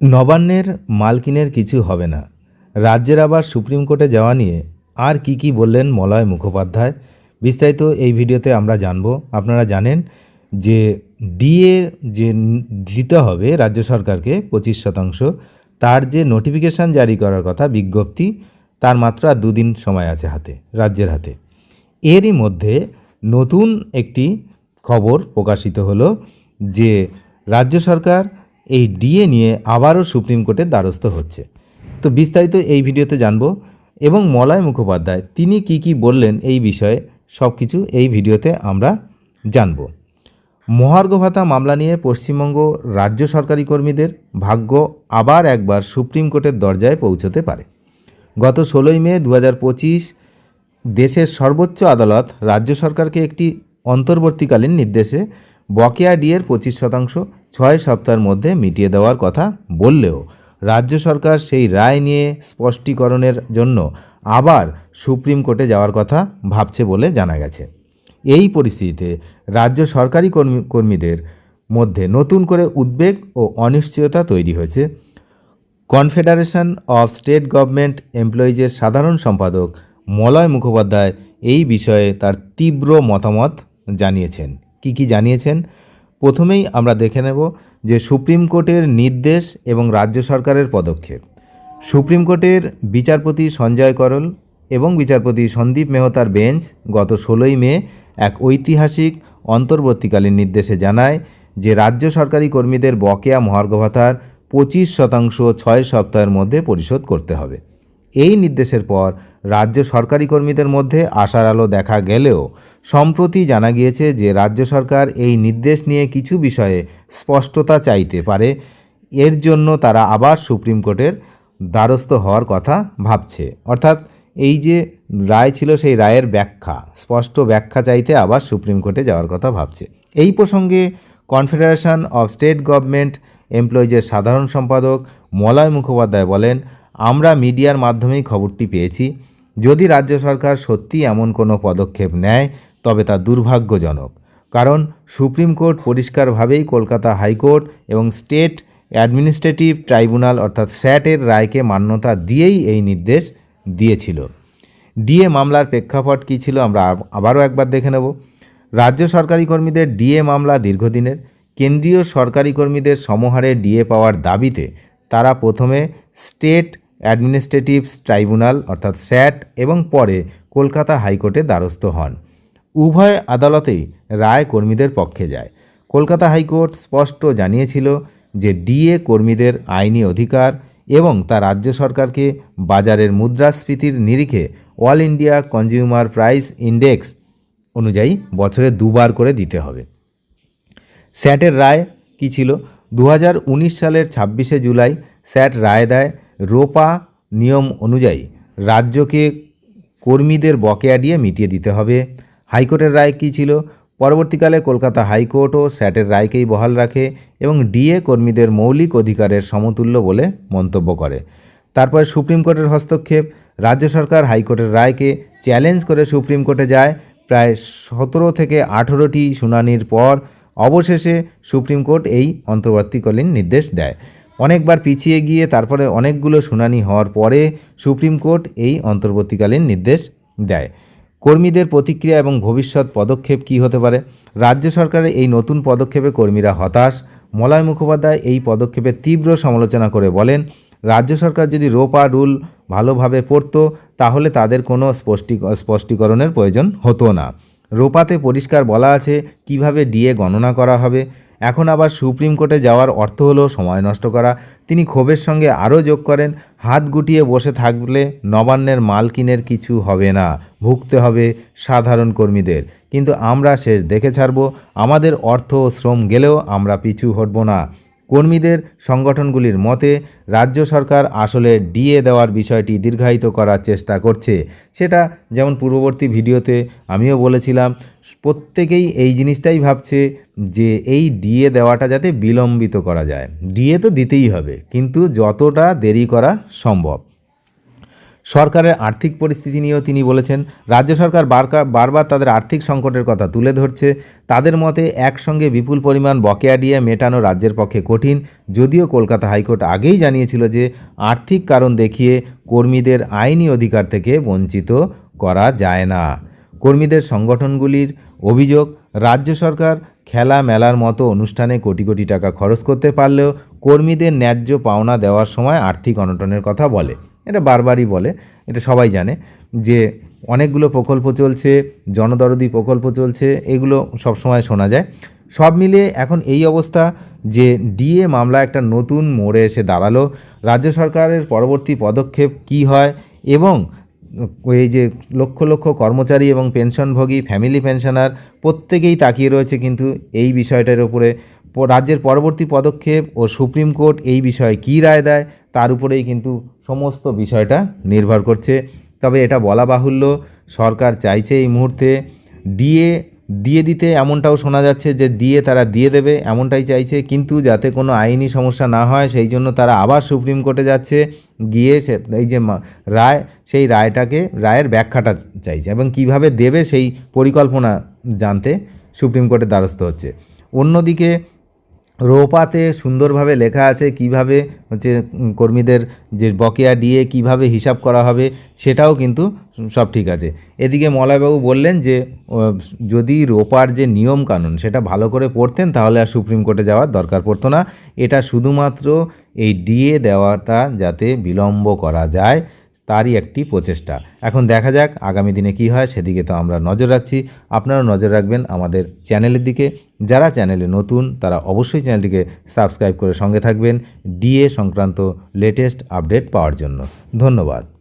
নবান্নের মালকিনের কিছু হবে না। রাজ্যের আবার সুপ্রিম কোর্টে যাওয়া নিয়ে আর কি কি বললেন মলয় মুখোপাধ্যায়, বিস্তারিত এই ভিডিওতে আমরা জানব। আপনারা জানেন যে ডিএ যে দিতে হবে রাজ্য সরকারকে পঁচিশ শতাংশ, তার যে নোটিফিকেশান জারি করার কথা বিজ্ঞপ্তি, তার মাত্র আর দুদিন সময় আছে হাতে, রাজ্যের হাতে। এরই মধ্যে নতুন একটি খবর প্রকাশিত হলো যে রাজ্য সরকার এই ডিএ নিয়ে আবারও সুপ্রিম কোর্টের দ্বারস্থ হচ্ছে। তো বিস্তারিত এই ভিডিওতে জানব এবং মলয় মুখোপাধ্যায়, তিনি কি কি বললেন এই বিষয়ে সব কিছু এই ভিডিওতে আমরা জানব। মহার্ঘ ভাতা মামলা নিয়ে পশ্চিমবঙ্গ রাজ্য সরকারি কর্মীদের ভাগ্য আবার একবার সুপ্রিম কোর্টের দরজায় পৌঁছতে পারে। গত ষোলোই মে দু হাজার পঁচিশ দেশের সর্বোচ্চ আদালত রাজ্য সরকারকে একটি অন্তর্বর্তীকালীন নির্দেশে বকেয়া ডিয়ের পঁচিশ শতাংশ ছয় সপ্তাহের মধ্যে মিটিয়ে দেওয়ার কথা বললেও রাজ্য সরকার সেই রায় নিয়ে স্পষ্টীকরণের জন্য আবার সুপ্রিম কোর্টে যাওয়ার কথা ভাবছে বলে জানা গেছে। এই পরিস্থিতিতে রাজ্য সরকারি কর্মী, কর্মীদের মধ্যে নতুন করে উদ্বেগ ও অনিশ্চয়তা তৈরি হয়েছে। কনফেডারেশন অফ স্টেট গভর্নমেন্ট এমপ্লয়িজের সাধারণ সম্পাদক মলয় মুখোপাধ্যায় এই বিষয়ে তার তীব্র মতামত জানিয়েছেন। কি কি জানিয়েছেন? প্রথমেই আমরা দেখে নেব যে সুপ্রিম কোর্টের নির্দেশ এবং রাজ্য সরকারের পদক্ষেপ। সুপ্রিম কোর্টের বিচারপতি সঞ্জয় করল এবং বিচারপতি সন্দীপ মেহতার বেঞ্চ গত ষোলোই মে এক ঐতিহাসিক অন্তর্বর্তীকালীন নির্দেশে জানায় যে রাজ্য সরকারি কর্মীদের বকেয়া মহার্ঘ ভাতার পঁচিশ শতাংশ ছয় সপ্তাহের মধ্যে পরিশোধ করতে হবে। এই নির্দেশের পর রাজ্য সরকারি কর্মীদের মধ্যে আশার আলো দেখা গেলেও সম্প্রতি জানা গিয়েছে যে রাজ্য সরকার এই নির্দেশ নিয়ে কিছু বিষয়ে স্পষ্টতা চাইতে পারে। এর জন্য তারা আবার সুপ্রিম কোর্টের দ্বারস্থ হওয়ার কথা ভাবছে। অর্থাৎ এই যে রায় ছিল সেই রায়ের ব্যাখ্যা, স্পষ্ট ব্যাখ্যা চাইতে আবার সুপ্রিম কোর্টে যাওয়ার কথা ভাবছে। এই প্রসঙ্গে কনফেডারেশন অফ স্টেট গভর্নমেন্ট এমপ্লয়িজের সাধারণ সম্পাদক মলয় মুখোপাধ্যায় বলেন, আমরা মিডিয়ার মাধ্যমেই খবরটি পেয়েছি। যদি রাজ্য সরকার সত্যি এমন কোনো পদক্ষেপ নেয় তবে তা দুর্ভাগ্যজনক। কারণ সুপ্রিম কোর্ট পরিষ্কারভাবেই কলকাতা হাইকোর্ট এবং স্টেট অ্যাডমিনিস্ট্রেটিভ ট্রাইব্যুনাল অর্থাৎ স্যাটের রায়কে মান্যতা দিয়েই এই নির্দেশ দিয়েছিল। ডিএ মামলার প্রেক্ষাপট কী ছিল আমরা আবারও একবার দেখে নেব। রাজ্য সরকারি কর্মীদের ডিএ মামলা দীর্ঘদিনের। কেন্দ্রীয় সরকারি কর্মীদের সমহারে ডিএ পাওয়ার দাবিতে তারা প্রথমে স্টেট অ্যাডমিনিস্ট্রেটিভ ট্রাইব্যুনাল অর্থাৎ স্যাট এবং পরে কলকাতা হাইকোর্টে দ্বারস্থ হন। উভয় আদালতেই রায় কর্মীদের পক্ষে যায়। কলকাতা হাইকোর্ট স্পষ্ট জানিয়েছিল যে ডিএ কর্মীদের আইনি অধিকার এবং তা রাজ্য সরকারকে বাজারের মুদ্রাস্ফীতির নিরিখে all India consumer price index অনুযায়ী বছরে দুবার করে দিতে হবে। স্যাটের রায় কী ছিল? দু হাজার উনিশ সালের ছাব্বিশে জুলাই স্যাট রায় দেয়, রোপা নিয়ম অনুযায়ী রাজ্যকে কর্মীদের বকেয়া দিয়ে মিটিয়ে দিতে হবে। হাইকোর্টের রায় কী ছিল? পরবর্তীকালে কলকাতা হাইকোর্টও স্যাটের রায়কেই বহাল রাখে এবং ডিএ কর্মীদের মৌলিক অধিকারের সমতুল্য বলে মন্তব্য করে। তারপরে সুপ্রিম কোর্টের হস্তক্ষেপ। রাজ্য সরকার হাইকোর্টের রায়কে চ্যালেঞ্জ করে সুপ্রিম কোর্টে যায়। প্রায় সতেরো থেকে আঠেরোটি শুনানির পর অবশেষে সুপ্রিম কোর্ট এই অন্তর্বর্তীকালীন নির্দেশ দেয়। অনেকবার পিছিয়ে গিয়ে তারপরে অনেকগুলো শুনানি হওয়ার পরে সুপ্রিম কোর্ট এই অন্তর্বর্তীকালীন নির্দেশ দেয়। কর্মীদের প্রতিক্রিয়া এবং ভবিষ্যৎ পদক্ষেপ কী হতে পারে? রাজ্য সরকারের এই নতুন পদক্ষেপে কর্মীরা হতাশ। মলয় মুখোপাধ্যায় এই পদক্ষেপের তীব্র সমালোচনা করে বলেন, রাজ্য সরকার যদি রোপা রুল ভালোভাবে পড়তো, তাহলে তাদের কোনো স্পষ্টি, স্পষ্টীকরণের প্রয়োজন হতো না। রোপাতে পরিষ্কার বলা আছে কীভাবে ডিএ গণনা করা হবে এখন আবার সুপ্রিম কোর্টে যাওয়ার অর্থ হলো সময় নষ্ট করা। তিনি ক্ষোভের সঙ্গে আরও যোগ করেন, হাত গুটিয়ে বসে থাকলে নবান্নের মালকিনের কিছু হবে না, ভুগতে হবে সাধারণ কর্মীদের। কিন্তু আমরা শেষ দেখে ছাড়ব, আমাদের অর্থ ও শ্রম গেলেও আমরা পিছু হটব না। কর্মীদের সংগঠনগুলির মতে, রাজ্য সরকার আসলে ডিএ দেওয়ার বিষয়টি দীর্ঘায়িত করার চেষ্টা করছে। সেটা যেমন পূর্ববর্তী ভিডিওতে আমিও বলেছিলাম, প্রত্যেকেই এই জিনিসটাই ভাবছে যে এই ডিএ দেওয়াটা যাতে বিলম্বিত করা যায়। ডিএ তো দিতেই হবে, কিন্তু যতটা দেরি করা সম্ভব। সরকারের আর্থিক পরিস্থিতি নিয়েও তিনি বলেছেন, রাজ্য সরকার বারবার তাদের আর্থিক সংকটের কথা তুলে ধরছে। তাদের মতে, একসঙ্গে বিপুল পরিমাণ বকেয়া দিয়ে মেটানো রাজ্যের পক্ষে কঠিন। যদিও কলকাতা হাইকোর্ট আগেই জানিয়েছিল যে, আর্থিক কারণ দেখিয়ে কর্মীদের আইনি অধিকার থেকে বঞ্চিত করা যায় না। কর্মীদের সংগঠনগুলির অভিযোগ, রাজ্য সরকার খেলা মেলার মতো অনুষ্ঠানে কোটি কোটি টাকা খরচ করতে পারলেও কর্মীদের ন্যায্য পাওনা দেওয়ার সময় আর্থিক অনটনের কথা বলে। এটা বারবারই বলে, এটা সবাই জানে, যে অনেকগুলো প্রকল্প চলছে, জনদরদি প্রকল্প চলছে, এগুলো সবসময় শোনা যায়। সব মিলিয়ে এখন এই অবস্থা যে ডিএ মামলা একটা নতুন মোড়ে এসে দাঁড়াল, রাজ্য সরকারের পরবর্তী পদক্ষেপ কী হয় এবং এই যে লক্ষ লক্ষ কর্মচারী এবং পেনশনভোগী, ফ্যামিলি পেনশনার প্রত্যেকেই তাকিয়ে রয়েছে কিন্তু এই বিষয়টার উপরে। রাজ্যের পরবর্তী পদক্ষেপ ও সুপ্রিম কোর্ট এই বিষয়ে কী রায় দেয়, তার উপরেই কিন্তু সমস্ত বিষয়টা নির্ভর করছে। তবে এটা বলা বাহুল্য, সরকার চাইছে এই মুহূর্তে ডিএ দিয়ে দিতে এমনটাও শোনা যাচ্ছে যে দিয়ে তারা দিয়ে দেবে এমনটাই চাইছে, কিন্তু যাতে কোনো আইনি সমস্যা না হয় সেই জন্য তারা আবার সুপ্রিম কোর্টে যাচ্ছে, গিয়ে সে, এই যে রায়, সেই রায়টাকে, রায়ের ব্যাখ্যাটা চাইছে এবং কীভাবে দেবে সেই পরিকল্পনা জানতে সুপ্রিম কোর্টের দ্বারস্থ হচ্ছে। অন্যদিকে রোপাতে সুন্দরভাবে লেখা আছে কীভাবে হচ্ছে কর্মীদের যে বকেয়া দিয়ে কীভাবে হিসাব করা হবে সেটাও কিন্তু সব ঠিক আছে। এদিকে মলয়বাবু বললেন যে যদি রোপার যে নিয়ম কানুন সেটা ভালো করে পড়তেন তাহলে আর সুপ্রিম কোর্টে যাওয়ার দরকার পড়তো না। এটা শুধুমাত্র এই ডিএ দেওয়াটা যাতে বিলম্ব করা যায়। তারই একটি প্রচেষ্টা। এখন দেখা যাক আগামী দিনে কি হয়, সেদিকে তো আমরা নজর রাখছি। আপনারা নজর রাখবেন আমাদের চ্যানেলের দিকে। যারা চ্যানেলে নতুন, তারা অবশ্যই চ্যানেলটিকে সাবস্ক্রাইব করে সঙ্গে থাকবেন। ডিএ সংক্রান্ত লেটেস্ট আপডেট পাওয়ার জন্য। ধন্যবাদ।